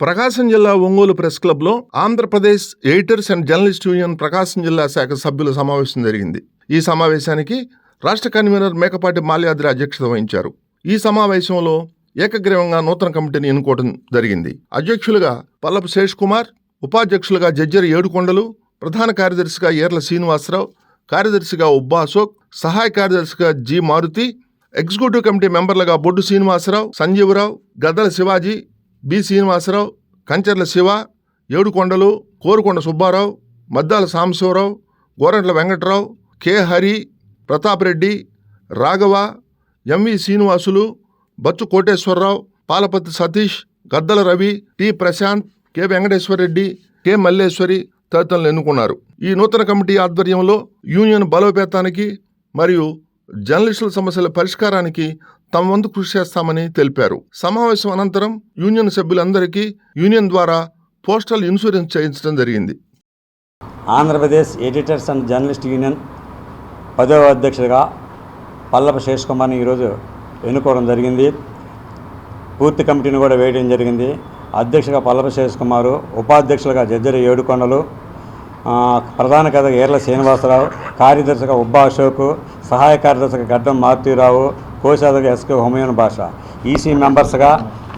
ప్రకాశం జిల్లా ఒంగోలు ప్రెస్ క్లబ్లో Andhra Pradesh editors and journalist union Prakasam జిల్లా శాఖ సభ్యుల సమావేశం జరిగింది. ఈ సమావేశానికి రాష్ట్ర కన్వీనర్ మేకపాటి మాల్యాద్రి అధ్యక్షత వహించారు. ఈ సమావేశంలో ఏకగ్రీవంగా నూతన కమిటీని ఎన్నుకోవడం జరిగింది. అధ్యక్షులుగా పల్లపు శేష్ కుమార్ ఉపాధ్యక్షులుగా జజ్జరి ఏడుకొండలు ప్రధాన కార్యదర్శిగా ఏర్ల శ్రీనివాసరావు కార్యదర్శిగా ఉబ్బా అశోక్ సహాయ కార్యదర్శిగా G Maruti executive committee మెంబర్లుగా Boddu Srinivasarao Sanjeevarao Gaddala Shivaji B. Srinivasarao Kancharla Siva Yedukondalu Korukonda Subbarao Maddala Sambasivarao Gorantla Venkatrao K. Hari Pratap Reddy Raghava MV Srinivasulu Bachu Koteswararao Palapati Satish Gaddala Ravi T. Prashant K. Venkateswarareddy K. Malleswari తదితరులను ఎన్నుకున్నారు. ఈ నూతన committee ఆధ్వర్యంలో union బలోపేతానికి మరియు జర్నలిస్టుల సమస్యల పరిష్కారానికి తమ వంతు కృషి చేస్తామని తెలిపారు. సమావేశం అనంతరం యూనియన్ సభ్యులందరికీ యూనియన్ ద్వారా పోస్టల్ ఇన్సూరెన్స్ చేయించడం జరిగింది. Andhra Pradesh editors and journalist union పదవ అధ్యక్షుడిగా పల్లప శేష్ కుమార్ని ఈరోజు ఎన్నుకోవడం జరిగింది. పూర్తి కమిటీని కూడా వేయడం జరిగింది. అధ్యక్షుడిగా పల్లప శేష్ కుమారు ఉపాధ్యక్షులుగా జజ్జరి ఏడుకొండలు ప్రధాన కథ ఏర్ల శ్రీనివాసరావు కార్యదర్శిగా ఉబ్బా అశోక్ సహాయ కార్యదర్శిగా గడ్డం మారుతీరావు కోశాధిగా ఎస్కే హుమయూన్ భాష. ఈసీ మెంబర్స్గా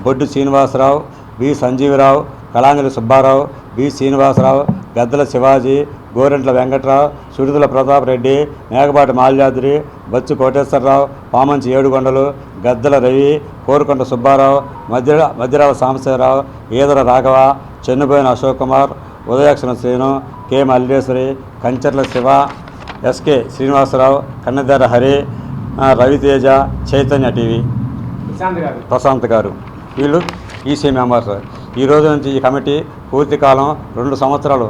బొడ్డు శ్రీనివాసరావు బి సంజీవరావు కళాంజలి సుబ్బారావు బి శ్రీనివాసరావు గద్దల శివాజీ గోరెంట్ల వెంకట్రావు సుడిదుల ప్రతాప్ రెడ్డి మేకపాటి మాల్యాద్రి బచ్చు కోటేశ్వరరావు పామంచి ఏడుకొండలు గద్దల రవి కోరుకొండ సుబ్బారావు మధ్య మధ్యరావు సాంబశివరావు ఈదర రాఘవ చెన్నుబోయిన అశోక్ కుమార్ ఉదయాక్షణ శ్రీను కె. మల్లేశ్వరి కంచర్ల శివ ఎస్కే శ్రీనివాసరావు కన్నెదార హరి రవితేజ చైతన్య టీవీ. ప్రశాంత్ గారు. వీళ్ళు ఈసీ మెంబర్స్. ఈ రోజు నుంచి ఈ కమిటీ పూర్తి కాలం రెండు సంవత్సరాలు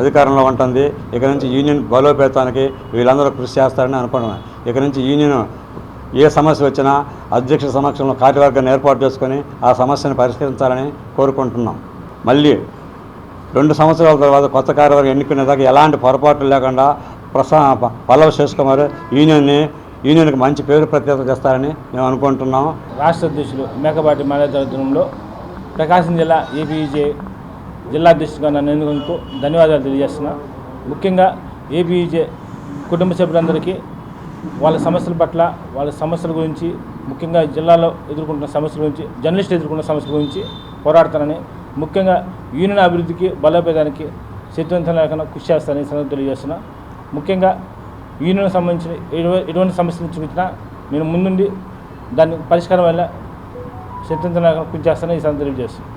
అధికారంలో ఉంటుంది. ఇక నుంచి యూనియన్ బలోపేతానికి వీళ్ళందరూ కృషి చేస్తారని అనుకుంటున్నాను ఇక నుంచి యూనియన్ ఏ సమస్య వచ్చినా అధ్యక్ష సమక్షంలో కార్యవర్గాన్ని ఏర్పాటు చేసుకొని ఆ సమస్యను పరిష్కరించాలని కోరుకుంటున్నాం. మళ్ళీ రెండు సంవత్సరాల తర్వాత కొత్త కార్యవర్గం ఎన్నుకునేదాకా ఎలాంటి పొరపాట్లు లేకుండా ప్రసా పల్లవ శేషకుమార్ యూనియన్ని యూనియన్కి మంచి పేరు ప్రత్యేకత చేస్తారని మేము అనుకుంటున్నాం. రాష్ట్ర అధ్యక్షులు మేకపాటి మానేతరంలో ప్రకాశం జిల్లా ఏపీజే జిల్లా అధ్యక్షుడిగా నన్ను ఎన్నుకుంటూ ధన్యవాదాలు తెలియజేస్తున్నా. ముఖ్యంగా ఏపీజే కుటుంబ సభ్యులందరికీ వాళ్ళ సమస్యల పట్ల వాళ్ళ సమస్యల గురించి ముఖ్యంగా జిల్లాలో ఎదుర్కొంటున్న సమస్యల గురించి జర్నలిస్టులు ఎదుర్కొన్న సమస్యల గురించి పోరాడతానని ముఖ్యంగా యూనియన్ అభివృద్ధికి బలోపేతానికి శక్తివంతం లేకుండా కృషి చేస్తానని ఈ సందర్భంగా తెలియజేస్తున్నా. ముఖ్యంగా యూనియన్ సంబంధించిన ఎటువంటి సమస్యలు చూపించినా నేను ముందుండి దాన్ని పరిష్కారం వల్ల శక్తివంతం లేకుండా కృషి చేస్తానని ఈ సందర్భం తెలియజేస్తున్నాను